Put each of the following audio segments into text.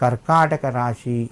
కర్కాటక రాశి.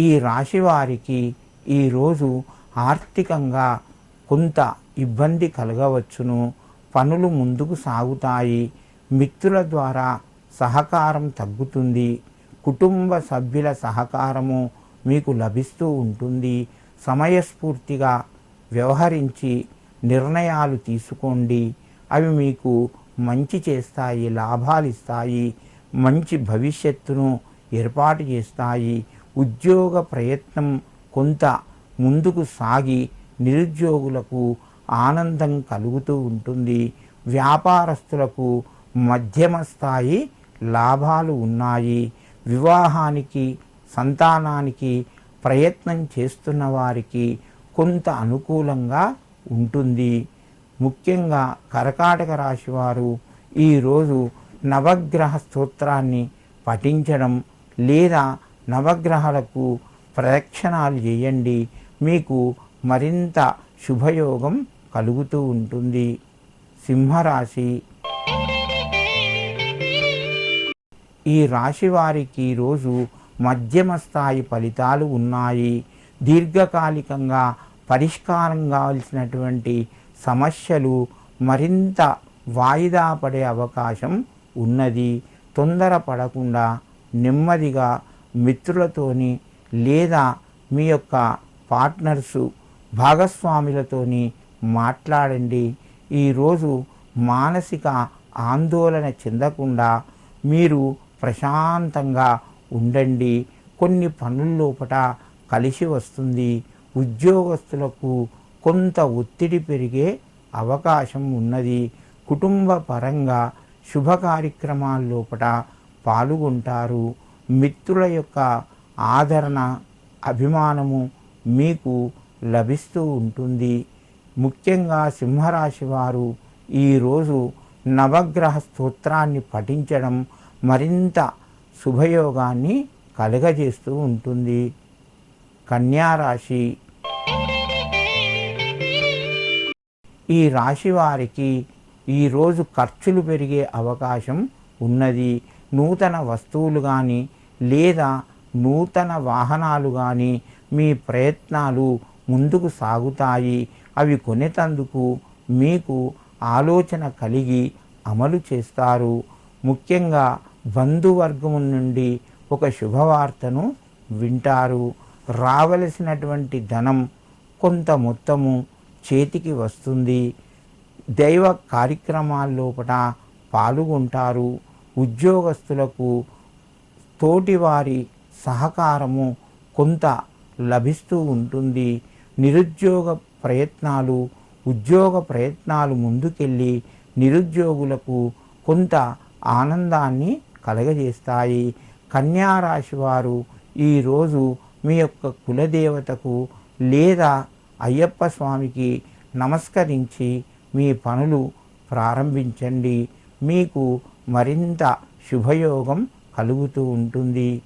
ఈ రాశి వారికి ఈరోజు ఆర్థికంగా కొంత ఇబ్బంది కలగవచ్చును. పనులు ముందుకు సాగుతాయి. మిత్రుల ద్వారా సహకారం తగ్గుతుంది. కుటుంబ సభ్యుల సహకారము మీకు లభిస్తూ ఉంటుంది. సమయస్ఫూర్తిగా వ్యవహరించి నిర్ణయాలు తీసుకోండి. అవి మీకు మంచి చేస్తాయి లాభాలు ఇస్తాయి మంచి భవిష్యత్తును ఏర్పాటు చేస్తాయి ఉద్యోగ ప్రయత్నం కొంత ముందుకు సాగి నిరుద్యోగులకు ఆనందం కలుగుతూ ఉంటుంది. వ్యాపారస్తులకు మధ్యమ స్థాయి లాభాలు ఉన్నాయి. వివాహానికి సంతానానికి ప్రయత్నం చేస్తున్న వారికి కొంత అనుకూలంగా ఉంటుంది. ముఖ్యంగా కర్కాటక రాశి వారు ఈరోజు నవగ్రహ స్తోత్రాన్ని పఠించడం లేదా నవగ్రహాలకు ప్రదక్షిణాలు చేయండి. మీకు మరింత శుభయోగం కలుగుతూ ఉంటుంది. సింహరాశి. ఈ రాశి వారికి ఈరోజు మధ్యమ స్థాయి ఫలితాలు ఉన్నాయి. దీర్ఘకాలికంగా పరిష్కారం కావలసినటువంటి సమస్యలు మరింత వాయిదా పడే అవకాశం ఉన్నది. తొందర పడకుండా నెమ్మదిగా మిత్రులతోని లేదా మీ యొక్క పార్ట్నర్సు భాగస్వాములతోని మాట్లాడండి. ఈరోజు మానసిక ఆందోళన చెందకుండా మీరు ప్రశాంతంగా ఉండండి. కొన్ని పనుల్లోపట కలిసి వస్తుంది. ఉద్యోగస్తులకు కొంత ఒత్తిడి పెరిగే అవకాశం ఉన్నది. కుటుంబ పరంగా శుభ కార్యక్రమాల్లోపట పాల్గొంటారు. మిత్రుల యొక్క ఆదరణ అభిమానము మీకు లభిస్తూ ఉంటుంది. ముఖ్యంగా సింహరాశి వారు ఈరోజు నవగ్రహ స్తోత్రాన్ని పఠించడం మరింత శుభయోగాన్ని కలుగజేస్తూ ఉంటుంది. కన్యారాశి ఈ రాశి వారికి ఈరోజు ఖర్చులు పెరిగే అవకాశం ఉన్నది. నూతన వస్తువులు కానీ లేదా నూతన వాహనాలు కానీ మీ ప్రయత్నాలు ముందుకు సాగుతాయి. అవి కొనేటందుకు మీకు ఆలోచన కలిగి అమలు చేస్తారు. ముఖ్యంగా బంధువర్గం నుండి ఒక శుభవార్తను వింటారు. రావలసినటువంటి ధనం కొంత మొత్తము చేతికి వస్తుంది. దైవ కార్యక్రమాల్లోపట పాల్గొంటారు. ఉద్యోగస్తులకు తోటివారి సహకారము కొంత లభిస్తూ ఉంటుంది. నిరుద్యోగ ప్రయత్నాలు ఉద్యోగ ప్రయత్నాలు ముందుకెళ్ళి నిరుద్యోగులకు కొంత ఆనందాన్ని కలగజేస్తాయి. కన్యారాశి వారు ఈరోజు మీ యొక్క కులదేవతకు లేదా అయ్యప్ప స్వామికి నమస్కరించి మీ పనులు ప్రారంభించండి. మీకు మరింత శుభయోగం కలుగుతూ ఉంటుంది.